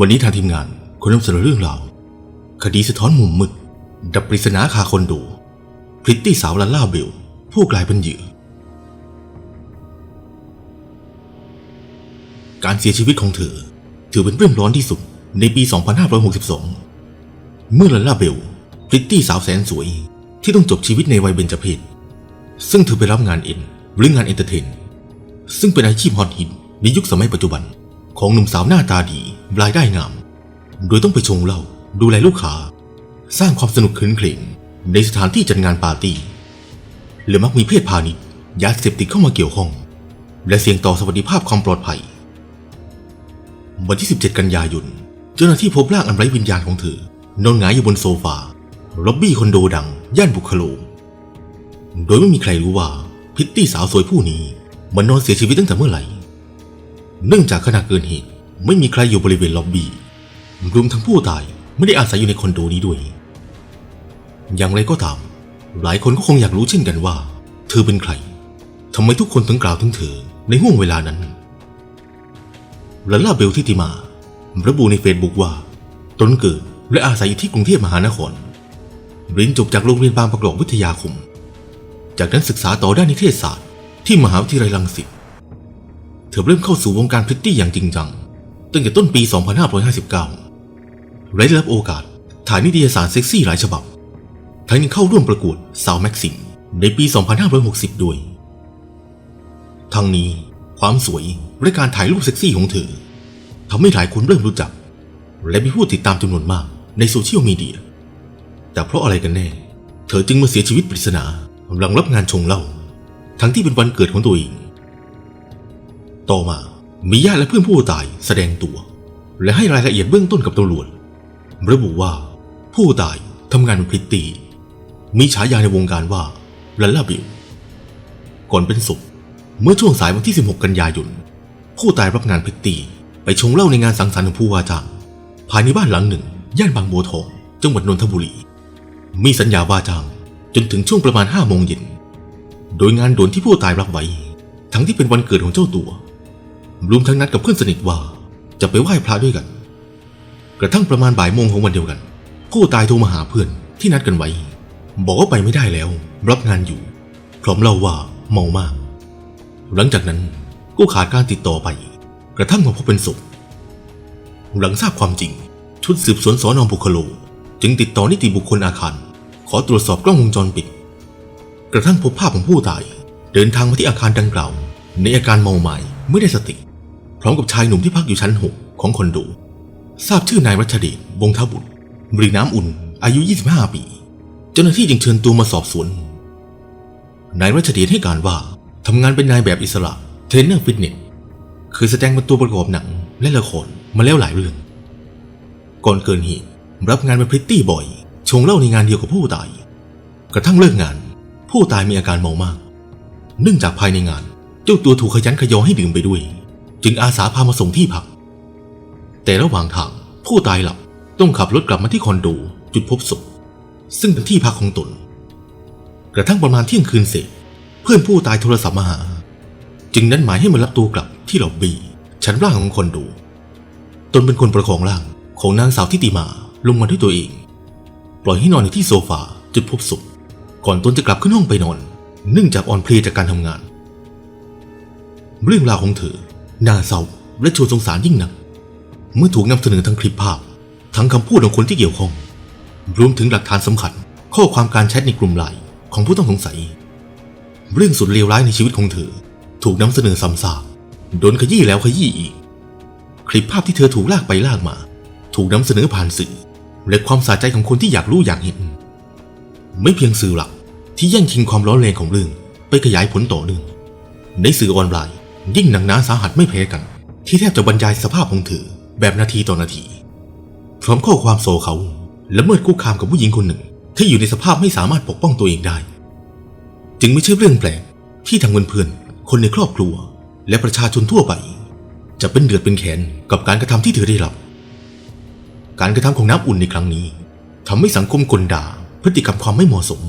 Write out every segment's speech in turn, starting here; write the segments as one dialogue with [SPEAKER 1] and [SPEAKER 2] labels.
[SPEAKER 1] วันนี้ทางทีมงานขอนำเสนอเรื่องราว คดีสะท้อนมุมมืดดับปริศนาคาคนดู พริตตี้สาวลาล่าเบล ผู้กลายเป็นเหยื่อ การเสียชีวิตของเธอ ถือเป็นเรื่องร้อนที่สุดในปี 2562 เมื่อลาล่าเบล พริตตี้สาวแสนสวย ที่ต้องจบชีวิตในวัยเบญจเพศซึ่งเธอไปรับงานเอ็นหรืองานเอนเตอร์เทน ซึ่งเป็นอาชีพฮอตฮิตในยุคสมัยปัจจุบันของหนุ่มสาวหน้าตาดี รายได้งามโดยต้องไปชงเหล้าดูแลลูกค้า สร้างความสนุกคลื้นเครงในสถานที่จัดงานปาร์ตี้และมักมีเพศพาณิชย์ยาเสพติดเข้ามาเกี่ยวข้อง และเสี่ยงต่อสวัสดิภาพความปลอดภัย วันที่ 17 กันยายน เจ้าหน้าที่พบร่างอันไร้วิญญาณของเธอนอนหงายอยู่บนโซฟาล็อบบี้คอนโดดัง ย่านบุคโล โดยไม่มีใครรู้ว่าพิตตี้สาวสวยผู้นี้ มันนอนเสียชีวิตตั้งแต่เมื่อไหร่ เนื่องจากขณะเกิดเหตุ ไม่มีใครอยู่บริเวณล็อบบี้รวมทั้งผู้ตายไม่ได้อาศัยอยู่ในคอนโดนี้ด้วย อย่างไรก็ตาม หลายคนก็คงอยากรู้เช่นกันว่า เธอเป็นใครทำไมทุกคนถึงกล่าวถึงเธอในห่วงเวลานั้นลาล่าเบลทิติมา ระบุในเฟซบุ๊กว่า ตนเกิดและอาศัยอยู่ที่กรุงเทพมหานครเรียนจบจากโรงเรียนบางประกอบวิทยาคม จากนั้นศึกษาต่อด้านนิเทศศาสตร์ ที่มหาวิทยาลัยรังสิต เธอเริ่มเข้าสู่วงการพริตตี้อย่างจริงจัง ตั้งแต่ต้นปี 2559และได้รับโอกาสถ่ายนิตยสารเซ็กซี่หลายฉบับ ทั้งยังเข้าร่วมประกวดสาวแม็กซิมในปี 2560 ด้วย ทั้งนี้ความสวยและการถ่ายรูปเซ็กซี่ของเธอทำให้หลายคนเริ่มรู้จัก และมีผู้ติดตามจำนวนมากในโซเชียลมีเดีย แต่เพราะอะไรกันแน่ เธอจึงมาเสียชีวิตปริศนาหลังรับงานชงเหล้าทั้งที่เป็นวันเกิดของตัวเอง ต่อมา มีญาติและเพื่อนผู้ตายแสดงตัว และให้รายละเอียดเบื้องต้นกับตำรวจระบุว่า ผู้ตายทำงานเป็นพริตตี้มีฉายาในวงการว่าลัลลาบิลก่อนเป็นศพเมื่อช่วงสายวันที่ 16 กันยายน ผู้ตายรับงานพริตตี้ไปชงเหล้าในงานสังสรรค์ของผู้ว่าจ้างภายในบ้านหลังหนึ่ง ย่านบางบัวทองจังหวัดนนทบุรี มีสัญญาว่าจ้างจนถึงช่วงประมาณ5โมงเย็นโดยงานด่วนที่ผู้ตายรับไว้ ทั้งที่เป็นวันเกิดของเจ้าตัว รวมทั้งนัดกับเพื่อนสนิทว่า จะไปไหว้พระด้วยกัน กระทั่งประมาณบ่ายโมงของวันเดียวกัน ผู้ตายโทรมาหาเพื่อนที่นัดกันไว้ บอกว่าไปไม่ได้แล้ว รับงานอยู่ พร้อมเล่าว่าเมามาก หลังจากนั้นก็ขาดการติดต่อไป กระทั่งมาพบเป็นศพหลังทราบความจริง ชุดสืบสวนสอนอบุคโล จึงติดต่อนิติบุคคลอาคาร ขอตรวจสอบกล้องวงจรปิด กระทั่งพบภาพของผู้ตาย เดินทางมาที่อาคารดังกล่าว ในอาการเมาหมายไม่ได้สติ พร้อมกับชายหนุ่มที่พักอยู่ชั้น6ของคอนโดทราบชื่อนายรัชเดชวงทบุตรบรีน้ำอุ่น อายุ 25 ปี เจ้าหน้าที่จึงเชิญตัวมาสอบสวน นายรัชเดชให้การว่าทำงานเป็นนายแบบอิสระ เทรนเนอร์ฟิตเนสเคยแสดงเป็นตัวประกอบหนังและละครมาแล้วหลายเรื่อง ก่อนเกินเหตุรับงานเป็นพริตตี้บ่อย ชงเหล้าในงานเดียวกับผู้ตาย กระทั่งเลิกงาน ผู้ตายมีอาการเมามาก เนื่องจากภายในงาน เจ้าตัวถูกขยันขยอให้ดื่มไปด้วย จึงอาสาพามาส่งที่พัก แต่ระหว่างทางผู้ตายหลับต้องขับรถกลับมาที่คอนโดจุดพบศพซึ่งเป็นที่พักของตน กระทั่งประมาณเที่ยงคืนเสร็จ เพื่อนผู้ตายโทรศัพท์มาหา จึงนัดหมายให้มารับตัวกลับที่ล็อบบี้ชั้นล่างของคอนโดตนเป็นคนประคองร่างของนางสาวทิติมาลงมาด้วยตัวเอง ปล่อยให้นอนอยู่ที่โซฟาจุดพบศพก่อนตนจะกลับขึ้นห้องไปนอน เนื่องจากอ่อนเพลียจากการทำงาน เรื่องราวของเธอ น่าเศร้าและชวนสงสารยิ่งนัก เมื่อถูกนำเสนอทั้งคลิปภาพ ทั้งคำพูดของคนที่เกี่ยวข้อง รวมถึงหลักฐานสำคัญ ข้อความการแชทในกลุ่มไลน์ของผู้ต้องสงสัย เรื่องสุดเลวร้ายในชีวิตของเธอ ถูกนำเสนอซ้ำซากโดนขยี้แล้วขยี้อีก คลิปภาพที่เธอถูกลากไปลากมา ถูกนำเสนอผ่านสื่อ และความสะใจของคนที่อยากรู้อยากเห็น ไม่เพียงสื่อหลักที่แย่งชิงความร้อนแรงของเรื่องไปขยายผลต่อเนื่องในสื่อออนไลน์ ยิ่งหนักหนาสาหัสไม่แพ้กัน ที่แทบจะบรรยายสภาพของเธอแบบนาทีต่อนาที พร้อมข้อความโซเขาและเมิดคุกคามกับผู้หญิงคนหนึ่ง ที่อยู่ในสภาพไม่สามารถปกป้องตัวเองได้ จึงไม่ใช่เรื่องแปลกที่ทางเพื่อนๆคนในครอบครัว และประชาชนทั่วไป จะเป็นเดือดเป็นแขนกับการกระทำที่เธอได้รับ การกระทำของน้ำอุ่นในครั้งนี้ทำให้สังคมกลด่าพฤติกรรมความไม่เหมาะสม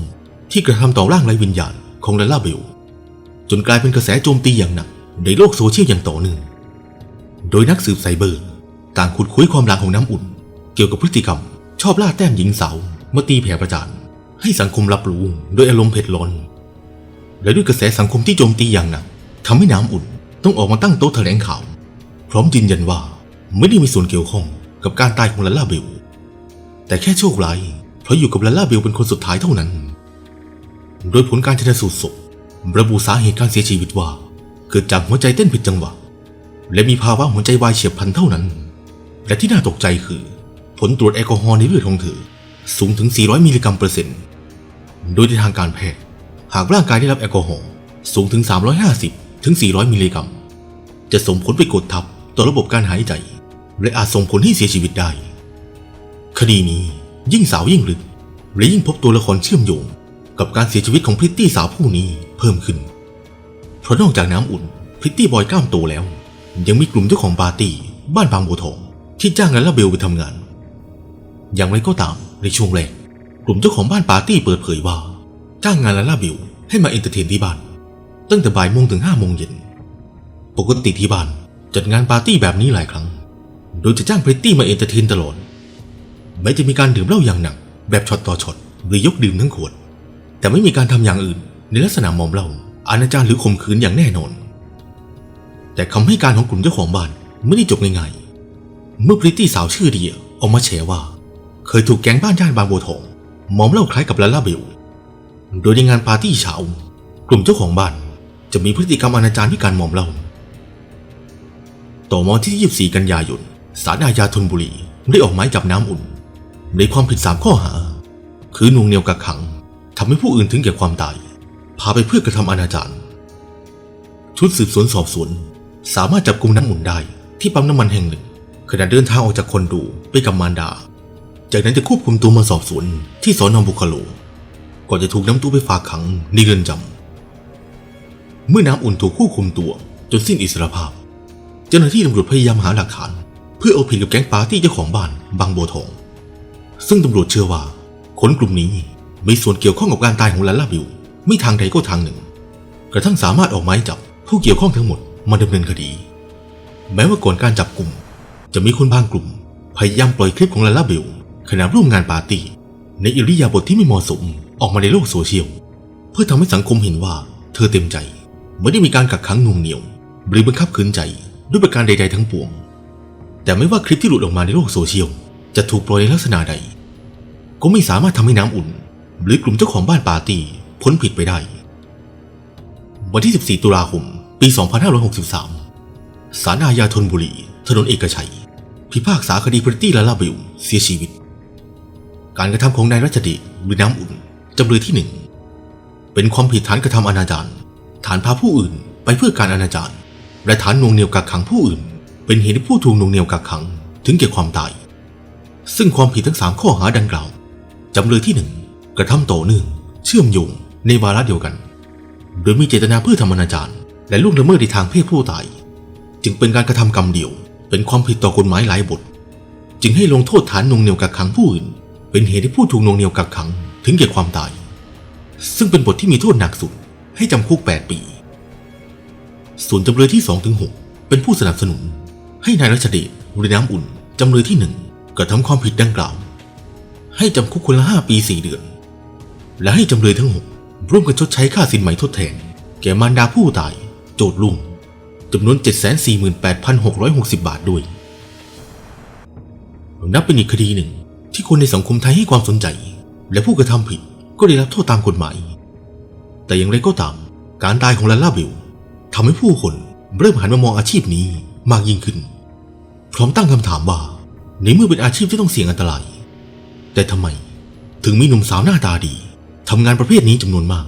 [SPEAKER 1] ที่กระทำต่อร่างไร้วิญญาณของลาล่าเบลจนกลายเป็นกระแสโจมตีอย่างหนัก ในโลกโซเชียลอย่างต่อเนื่อง โดยนักสืบไซเบอร์ ต่างขุดคุยความหลังของน้ำอุ่น เกี่ยวกับพฤติกรรม ชอบล่าแต้มหญิงสาวมาตีแผ่ประจานให้สังคมรับรู้โดยอารมณ์เผ็ดร้อน และด้วยกระแสสังคมที่โจมตีอย่างหนักทำให้น้ำอุ่นต้องออกมาตั้งโต๊ะแถลงข่าว พร้อมยืนยันว่าไม่ได้มีส่วนเกี่ยวข้องกับการตายของลาล่าเบล แต่แค่โชคร้ายเพราะอยู่กับลาล่าเบลเป็นคนสุดท้ายเท่านั้น โดยผลการชันสูตรศพระบุสาเหตุการเสียชีวิตว่า เกิดจากหัวใจเต้นผิดจังหวะ และมีภาวะหัวใจวายเฉียบพลันเท่านั้น และที่น่าตกใจคือ ผลตรวจแอลกอฮอล์ในเลือดของเธอ สูงถึง 400 มิลลิกรัมเปอร์เซ็นต์ โดยในทางการแพทย์หากร่างกายได้รับแอลกอฮอล์สูงถึง 350 ถึง 400 มิลลิกรัม จะส่งผลไปกดทับต่อระบบการหายใจ และอาจส่งผลให้เสียชีวิตได้ คดีนี้ยิ่งสาวยิ่งลึกและยิ่งพบตัวละครเชื่อมโยง กับการเสียชีวิตของพริตตี้สาวผู้นี้เพิ่มขึ้น เพราะนอกจากน้ำอุ่นพริตตี้บอยกล้ามโตแล้ว ยังมีกลุ่มเจ้าของปาร์ตี้บ้านบางบัวทองที่จ้างลาลาเบลไปทำงาน อย่างไรก็ตามในช่วงแรกกลุ่มเจ้าของบ้านปาร์ตี้เปิดเผยว่า จ้างงานลาลาเบลให้มาเอนเตอร์เทนที่บ้าน ตั้งแต่บ่ายโมงถึงห้าโมงเย็นปกติที่บ้านจัดงานปาร์ตี้แบบนี้หลายครั้ง โดยจะจ้างพริตตี้มาเอนเตอร์เทนตลอดแม้จะมีการดื่มเหล้าอย่างหนัก แบบช็อตต่อช็อตหรือยกดื่มทั้งขวด แต่ไม่มีการทำอย่างอื่นในลักษณะมอมเหล้า อนาจารหรือข่มขืนอย่างแน่นอน แต่คำให้การของกลุ่มเจ้าของบ้านไม่ได้จบง่ายๆเมื่อพริตตี้สาวชื่อเดียออกมาแฉว่า เคยถูกแก๊งบ้านย่านบางบัวทองมอมเหล้าคล้ายกับลาลาเบล โดยในงานปาร์ตี้เช้ากลุ่มเจ้าของบ้านจะมีพฤติกรรมอนาจารด้วยการมอมเหล้าต่อมาที่ 24 กันยายนศาลอาญาธนบุรีได้ออกหมายจับน้ำอุ่น ในความผิด 3 ข้อหา คือน่วงเหนียวกักขังทำให้ผู้อื่นถึงแก่ความตาย พาไปเพื่อกระทำอนาจารชุดสืบสวนสอบสวน สามารถจับกลุ่มน้ำอุ่นได้ที่ปั๊มน้ำมันแห่งหนึ่งขณะเดินทางออกจากคอนโดไปกับมารดา จากนั้นจะควบคุมตัวมาสอบสวนที่สอนอบุคโลก่อนจะถูกนำตัวไปฝากขังในเรือนจำเมื่อน้ำอุ่นถูกควบคุมตัวจนสิ้นอิสรภาพ เจ้าหน้าที่ตำรวจพยายามหาหลักฐาน เพื่อเอาผิดกับแก๊งปาร์ตี้เจ้าของบ้านบางบัวทอง ซึ่งตำรวจเชื่อว่าคนกลุ่มนี้มีส่วนเกี่ยวข้องกับการตายของลาลาบิว ไม่ทางใดก็ทางหนึ่ง กระทั่งสามารถออกหมายจับผู้เกี่ยวข้องทั้งหมดมาดำเนินคดี แม้ว่าก่อนการจับกลุ่ม จะมีคนบางกลุ่ม พยายามปล่อยคลิปของลาลาบิวขณะร่วมงานปาร์ตี้ในอิริยาบถทที่ไม่เหมาะสมออกมาในโลกโซเชียล เพื่อทำให้สังคมเห็นว่าเธอเต็มใจ ไม่ได้มีการกักขังหน่วงเหนียวหรือบังคับขืนใจด้วยประการใด ๆ ทั้งปวง แต่ไม่ว่าคลิปที่หลุดออกมาในโลกโซเชียล จะถูกปล่อยในลักษณะใด ก็ไม่สามารถทำให้น้ำอุ่น หรือกลุ่มเจ้าของบ้านปาร์ตี้ พ้นผิดไปได้ วันที่ 14 ตุลาคม ปี 2563 ศาลอาญาธนบุรี ถนนเอกชัย พิพากษาคดีพริตตี้ลาลาเบลเสียชีวิต การกระทำของนายรัชดชหรือน้ำอุ่นจำเลยที่หนึ่ง เป็นความผิดฐานกระทำอนาจารฐานพาผู้อื่นไปเพื่อการอนาจารและฐานนวงเหนียวกักขังผู้อื่น เป็นเหตุให้ผู้ถูกนวงเหนียวกักขัง ถึงแก่ความตาย ซึ่งความผิดทั้งสามข้อหาดังกล่าวจำเลยที่หนึ่งกระทำต่อเนื่อง เชื่อมโยง ในวาระเดียวกัน โดยมีเจตนาเพื่อทำอนาจารและล่วงละเมิดในทางเพศผู้ตาย จึงเป็นการกระทำกรรมเดียว เป็นความผิดต่อกฎหมายหลายบท จึงให้ลงโทษฐานนงเหนียวกักขังผู้อื่น เป็นเหตุให้ผู้ถูกนงเหนียวกักขังถึงแก่ความตาย ซึ่งเป็นบทที่มีโทษหนักสุด ให้จำคุก 8 ปี ส่วนจำเลยที่2ถึง6เป็นผู้สนับสนุน ให้นายรัชเดชหรือน้ำอุ่นจำเลยที่1กระทำความผิดดังกล่าว ให้จำคุกคนละ 5 ปี 4 เดือน และให้จำเลยทั้ง 6 ร่วมกันชดใช้ค่าสินไหมทดแทน แก่มารดาผู้ตาย โจทลุงจำนวน 748,660 บาทด้วย นับเป็นอีกคดีหนึ่ง ที่คนในสังคมไทยให้ความสนใจ และผู้กระทำผิดก็ได้รับโทษตามกฎหมาย แต่อย่างไรก็ตาม การตายของลาล่าเบลทำให้ผู้คนเริ่มหันมามองอาชีพนี้มากยิ่งขึ้น พร้อมตั้งคำถามว่าในเมื่อเป็นอาชีพที่ต้องเสี่ยงอันตราย แต่ทำไมถึงมีหนุ่มสาวหน้าตาดี ทำงานประเภทนี้จำนวนมาก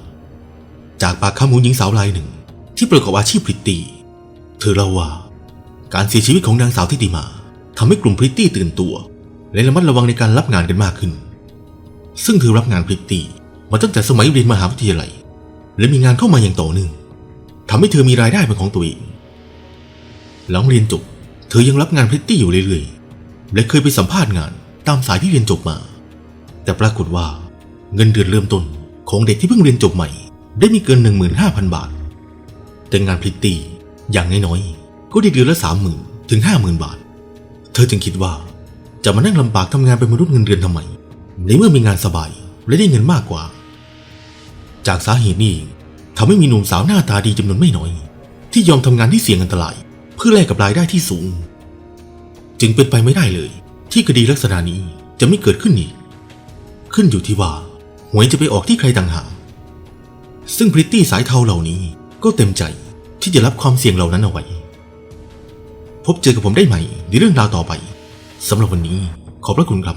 [SPEAKER 1] จากปากคำของหญิงสาวรายหนึ่ง ที่ประกอบอาชีพพริตตี้เธอเล่าว่า การเสียชีวิตของนางสาวทิติมาทำให้กลุ่มพริตตี้ตื่นตัว และระมัดระวังในการรับงานกันมากขึ้น ซึ่งเธอรับงานพริตตี้มาตั้งแต่สมัยเรียนมหาวิทยาลัย และมีงานเข้ามาอย่างต่อเนื่องทำให้เธอมีรายได้เป็นของตัวเองหลังเรียนจบ เธอยังรับงานพริตตี้อยู่เรื่อยๆ และเคยไปสัมภาษณ์งานตามสายที่เรียนจบมา แต่ปรากฏว่า เงินเดือนเริ่มต้นของเด็กที่เพิ่งเรียนจบใหม่ ได้ไม่เกิน 15,000 บาท แต่งานพริตตี้อย่างน้อยๆก็ได้เดือนละ 30,000 ถึง 50,000 บาท เธอจึงคิดว่าจะมานั่งลำบากทำงานเป็นมนุษย์เงินเดือนทำไม ในเมื่อมีงานสบายและได้เงินมากกว่า จากสาเหตุนี้ทำให้มีหนุ่มสาวหน้าตาดีจำนวนไม่น้อย ที่ยอมทำงานที่เสี่ยงอันตราย เพื่อแลกกับรายได้ที่สูง จึงเป็นไปไม่ได้เลย ที่คดีลักษณะนี้จะไม่เกิดขึ้นอีก ขึ้นอยู่ที่ว่า หวยจะไปออกที่ใครต่างหากซึ่งพริตตี้สายเทาเหล่านี้ก็เต็มใจที่จะรับความเสี่ยงเหล่านั้นเอาไว้ พบเจอกับผมได้ใหม่ในเรื่องราวต่อไปสำหรับวันนี้ขอบพระคุณครับ